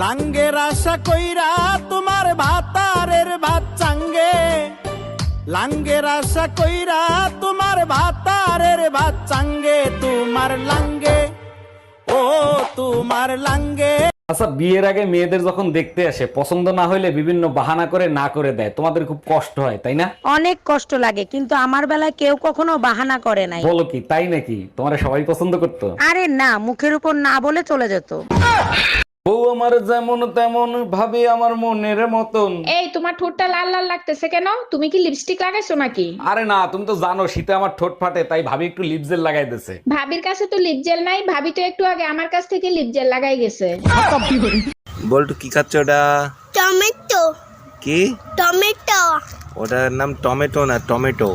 লাঙ্গের আশা কইরা তোমার ভাতারের ভাত চাঙ্গে। লাঙ্গের আশা কইরা তোমার ভাতারের ভাত চাঙ্গে তোমার লাঙ্গে। ও তোমার লাঙ্গে। আচ্ছা বিয়ের আগে মেয়েদের যখন দেখতে আসে পছন্দ না হইলে বিভিন্ন বাহানা করে না করে দেয়। তোমাদের খুব কষ্ট হয় তাই না? অনেক কষ্ট লাগে কিন্তু আমার বেলায় কেউ কখনো বাহানা করে নাই। বলো কি তাই নাকি? তোমার সবাই পছন্দ করতো? আরে না মুখের উপর না বলে চলে যেত। বউ আমার যেমন তেমন ভাবে আমার মনের মতন। এই তোমার ঠোঁটটা লাল লাল লাগতেছে কেন? তুমি কি লিপস্টিক লাগাইছো নাকি? আরে না তুমি তো জানো শীতে আমার ঠোঁট ফাটে তাই ভাবি একটু লিপজেল লাগাই দিছে। ভাবির কাছে তো লিপ জেল নাই ভাবি তো একটু আগে আমার কাছ থেকে লিপ জেল লাগাই গেছে। বল্টু কি খাচ্ছ ওটা? টমেটো। কি? টমেটো। ওটার নাম টমেটো না টমেটো।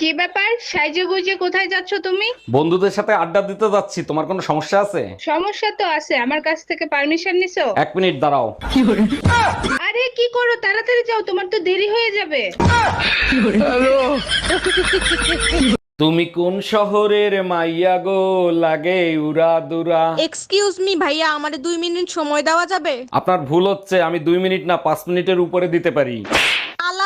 কি ব্যাপার? সাইজে গুজে কোথায় যাচ্ছ তুমি? বন্ধুদের সাথে আড্ডা দিতে যাচ্ছি। তোমার কোনো সমস্যা আছে? সমস্যা তো আছে। আমার কাছ থেকে পারমিশন নিছো? এক মিনিট দাঁড়াও। আরে কি করো? তাড়াতাড়ি যাও তোমার তো দেরি হয়ে যাবে। তুমি কোন শহরের মাইয়া গো? লাগে উরা দুরা। এক্সকিউজ মি ভাইয়া আমারে দুই মিনিট সময় দেওয়া যাবে? আপনার ভুল হচ্ছে আমি দুই মিনিট না পাঁচ মিনিটের উপরে দিতে পারি।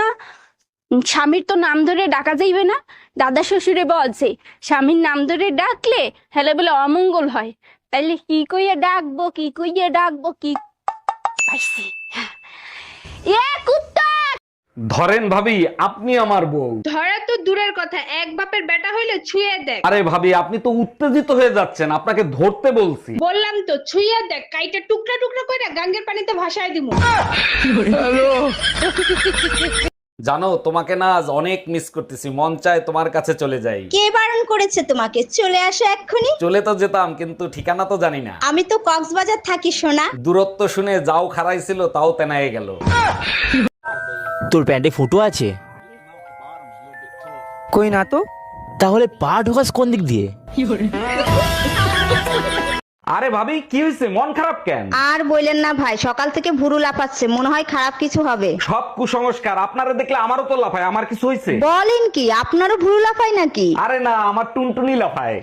না? স্বামীর তো নাম ধরে ডাকা যাইবে না। দাদা শ্বশুরে বলছে স্বামীর নাম ধরে ডাকলে হেলে বলে অমঙ্গল হয়। তাইলে কি কইয়া ডাকবো কি কইয়া ডাকবো কি পাইছি? এ কুত্তা! ধরেন ভাবি আপনি আমার বউ। ধরা তো দূরের কথা এক বাপের বেটা হইলে ছুঁয়ে দেখ। আরে ভাবি আপনি তো উত্তেজিত হয়ে যাচ্ছেন আপনাকে ধরতে বলছি। বললাম তো ছুঁয়ে দেখ কাইটা টুকরা টুকরা করে গাঙ্গের পানিতে ভাসায় দিমু। জানো তোমাকে না আজ অনেক মিস করতেছি। মন চায় তোমার কাছে চলে যাই। কে বারণ করেছে তোমাকে? চলে আসো এক্ষুনি। চলে তো যেতাম কিন্তু ঠিকানা তো জানি না। আমি তো কক্সবাজার থাকি সোনা। দূরত্ব শুনে যাও খারাইছিল তাও তেনায়ে গেল। তোর প্যান্টে ফুটো আছে? কই না তো? তাহলে পা ঢোকাস কোন দিক দিয়ে? আরে ভাবি কি হয়েছে মন খারাপ কেন? আর বললেন না ভাই সকাল থেকে ভুরু লাফাচ্ছে মনে হয় খারাপ কিছু হবে। সব কুসংস্কার আপনারা দেখলে আমারও তো লাফায় আমার কিছু হয়েছে বলেন কি আপনারও ভুরু লাফায় নাকি? আরে না আমার টুনটুনি লাফায়।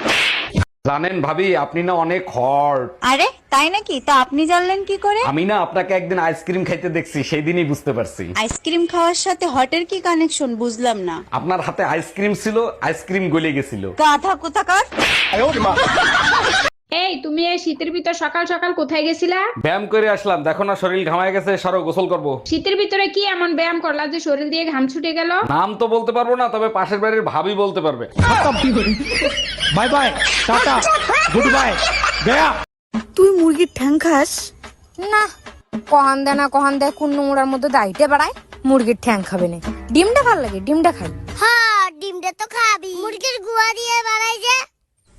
জানেন ভাবি আপনি না অনেক হট। আরে তাই নাকি? তা আপনি জানলেন কি করে? আমি না আপনাকে একদিন আইসক্রিম খাইতে দেখছি সেই দিনই বুঝতে পারছি। আইসক্রিম খাওয়ার সাথে হটের কি কানেকশন বুঝলাম না। আপনার হাতে আইসক্রিম ছিল আইসক্রিম গলে গেছিল। গাধা কোথাকার? এই তুমি এই শীতের ভিতর সকাল সকাল কোথায় গেছিলা? ব্যায়াম করে আসলাম। দেখো না শরীর ঘামায় গেছে সরো গোসল করব। শীতের ভিতরে কি এমন ব্যায়াম করলা যে শরীর দিয়ে ঘাম ছুটে গেল? নাম তো বলতে পারব না তবে পাশের বাড়ির ভাবি বলতে পারবে। Bye bye tata good bye Gaya তুই মুরগির ঠ্যাং খাস? না কহান দে না কহান দেয় কোন নোংরার মধ্যে দাইতে বাড়ায় মুরগির ঠ্যাং খাবে না। ডিমটা ভালো লাগে ডিমটা খাই। হ্যাঁ ডিমটা তো খাবি। মুরগির গুয়া দিয়ে বানাই যে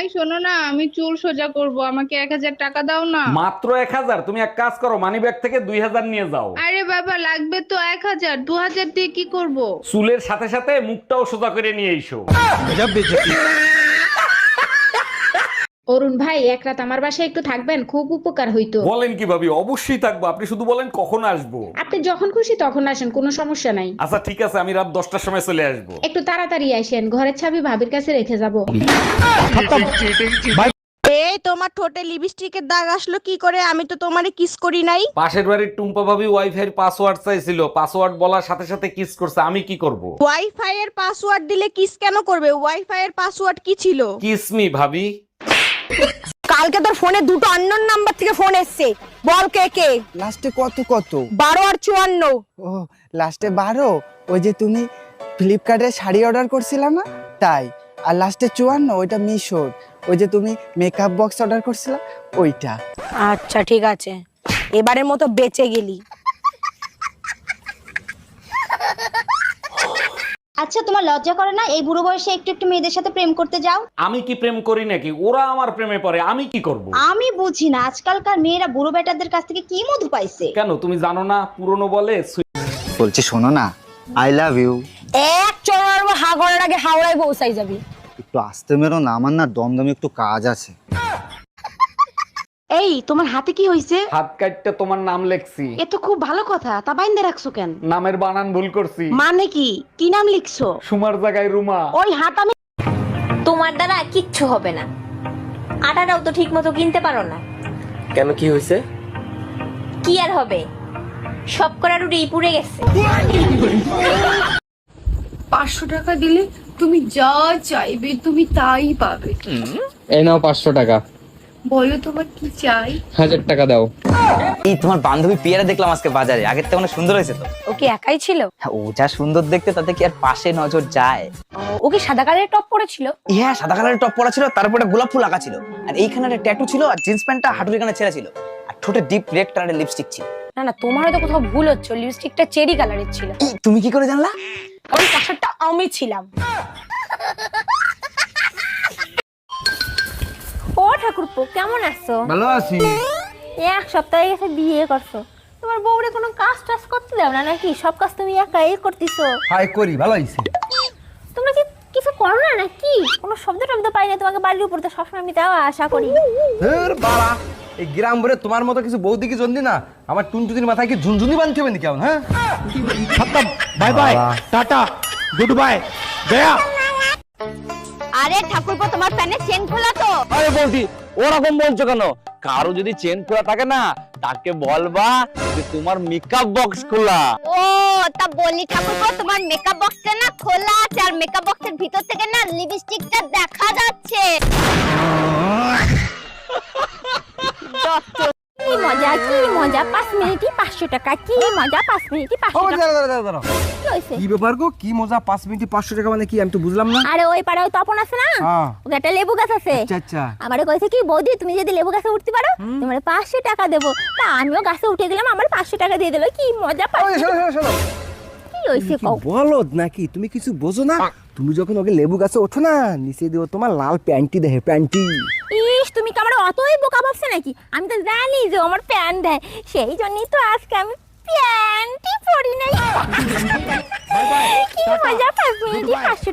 এই শোনো না আমি চুল সোজা করব আমাকে এক হাজার টাকা দাও না। মাত্র এক হাজার তুমি এক কাজ করো মানি ব্যাগ থেকে দুই হাজার নিয়ে যাও। আরে বাবা লাগবে তো এক হাজার দু হাজার দিয়ে কি করব? চুলের সাথে সাথে মুখটাও সোজা করে নিয়ে এসো। অরুণ ভাই এক রাত আমার বাসায় একটু থাকবেন খুব উপকার হইতো। বলেন কি ভাবি অবশ্যই থাকব। আপনি শুধু বলেন কখন আসব? আপনি যখন খুশি তখন আসেন কোনো সমস্যা নাই। আচ্ছা ঠিক আছে আমি রাত দশটার সময় চলে আসব। একটু তাড়াতাড়ি আসেন ঘরের চাবি ভাবির কাছে রেখে যাব। এই তোমার ঠোঁটে লিপস্টিকের দাগ আসলো কি করে? আমি তো তোমারে কিস করি নাই। পাশের বাড়ির টুম্পা ভাবি ওয়াইফাই পাসওয়ার্ড চাইছিল। পাসওয়ার্ড বলার সাথে সাথে কিস করছে আমি কি করব? ওয়াইফাই এর পাসওয়ার্ড দিলে কিস কেন করবে? ওয়াইফাই এর পাসওয়ার্ড কি ছিল? কিস মি ভাবি। কালকে তোর ফোনে দুটো আননোন নাম্বার থেকে ফোন এসছে। বল কে কে? লাস্টে কত কত? বারো আর চুয়ান্ন। ও লাস্টে বারো? ওই যে তুমি ফ্লিপকার্টে শাড়ি অর্ডার করছিলা না? তাই। আর লাস্টে চুয়ান্ন ওইটা মিশোর। ওই যে তুমি মেকআপ বক্স অর্ডার করছিলা ওইটা। আচ্ছা ঠিক আছে। এবারের মতো বেঁচে গেলি। আচ্ছা তোমার লজ্জা করে না? এই বুড়ো বয়সে একটু একটু মেয়েদের সাথে প্রেম করতে যাও। আমি কি প্রেম করি নাকি? ওরা আমার প্রেমে পড়ে আমি কি করব? আমি বুঝি না। আজকালকার মেয়েরা বুড়ো বেটাদের কাছ থেকে কি মধু পাইছে? কেন? তুমি জানো না পুরনো বলে বলছি শোনো না। আই লাভ ইউ এক চড়ার হা করার আগে হাওড়ায় পৌঁছাই যাবি। একটু আসতে মেরো না আমার না দমদমে একটু কাজ আছে। এই তোমার হাতে কি হইছে? হাত কাটতে তোমার নাম লেখছি। এ তো খুব ভালো কথা তা বাইন্দে রাখছো কেন? নামের বানান ভুল করছি। মানে কি? কি নাম লিখছো? সুমার জায়গায় রুমা। ওই হাত আমি তোমার দ্বারা কিচ্ছু হবে না। আটাটাও তো ঠিক মতো কিনতে পারো না। কেন কি হয়েছে কি আর হবে? সব করা রুটি পুড়ে গেছে। পাঁচশো টাকা দিলে তুমি যা চাইবে তুমি তাই পাবে। এই নাও পাঁচশো টাকা। বলো তোমার কি চাই? হাজার টাকা দাও। এই তোমার বান্ধবী পিয়ারা দেখলাম আজকে বাজারে আগের থেকে অনেক সুন্দর হয়েছে তো। ও কি একাই ছিল? হ্যাঁ, ও যা সুন্দর দেখতে তাতে কি আর পাশে নজর যায়? ও কি সাদা কালারের টপ পরেছিল? হ্যাঁ সাদা কালারের টপ পরা ছিল তারপরে গোলাপ ফুল আঁকা ছিল। আর এইখানে একটা ট্যাটু ছিল আর জিন্স প্যান্টটা হাঁটুর এখানে ছেঁড়া ছিল। আর ঠোঁটে ডিপ রেড কালারের লিপস্টিক ছিল। না না তোমার হয়তো কোথাও ভুল হচ্ছে লিপস্টিকটা চেরি কালারের ছিল। তুমি কি করে জানলা? ওই পাশারটা আমি ছিলাম। ও কেমন আছো? ভালো আছি। এক সপ্তাহে গেছে বিয়ে করছ। তোমার বউরে কোনো কাজ টাজ করতে দাও না নাকি? সব কাজ তুমি একাই করতেছো। হাই করি ভালো হয়েছে তোমরা কি কিছু করো না নাকি? কোনো শব্দ টব্দ পাই না তোমাকে বাড়ির উপর তো সবসময় আমি তাও আশা করি। ধুর বাড়া। এই গ্রাম ভরে তোমার মতো কিছু বৌদি কি জন্দি না? আমার টুনটুনির মাথায় কি ঝুনঝুনি বানতে হবে নাকি কেমন হ্যাঁ? খতম। Bye bye. Tata. Good bye. Gaya আরে ঠাকুরপো তোমার প্যানে চেন খোলা তো। আরে বৌদি ওরকম বলছো কেন? কারও যদি চেন খোলা থাকে না তাকে বলবা যে তোমার মেকআপ বক্স খোলা। ও তা বলি ঠাকুরপো তোমার মেকআপ বক্সটা না খোলা আছে আর মেকআপ বক্সের ভিতর থেকে না লিপস্টিকটা দেখা যাচ্ছে। কি মজা কি মজা? পাঁচ মিনিটই পাঁচশো টাকা কি মজা? পাঁচ মিনিটই পাঁচশো টাকা। কি হয়েছে? কি ব্যাপার গো? কি মজা? পাঁচ মিনিটে পাঁচশো টাকা মানে কি? আমি তো বুঝলাম না। আরে ওই পাড়ায় তপন আছে না? হ্যাঁ। ওকে একটা লেবু গাছ আছে। আচ্ছা আচ্ছা। আমারে কইছে কি বৌদি তুমি যদি লেবু গাছে উঠতে পারো তোমার পাঁচশো টাকা দেবো। তা আমিও গাছে উঠে গেলাম আমার পাঁচশো টাকা দিয়ে দিলো। কি মজা। কি হয়েছে নাকি? তুমি কিছু বোঝো না? তুমি যখন ওকে লেবু গাছে ওঠো না নিচে দিও তোমার লাল প্যান্টি দেহে প্যান্টি। তুমি কি আমার অতই বোকা ভাবছ নাকি? আমি তো জানি যে আমার প্যান্ট দেয়। সেই জন্যই তো আজকে আমি প্যান্টই পরি নাই। কি মজা পাঁচ মিনিটই পাঁচশো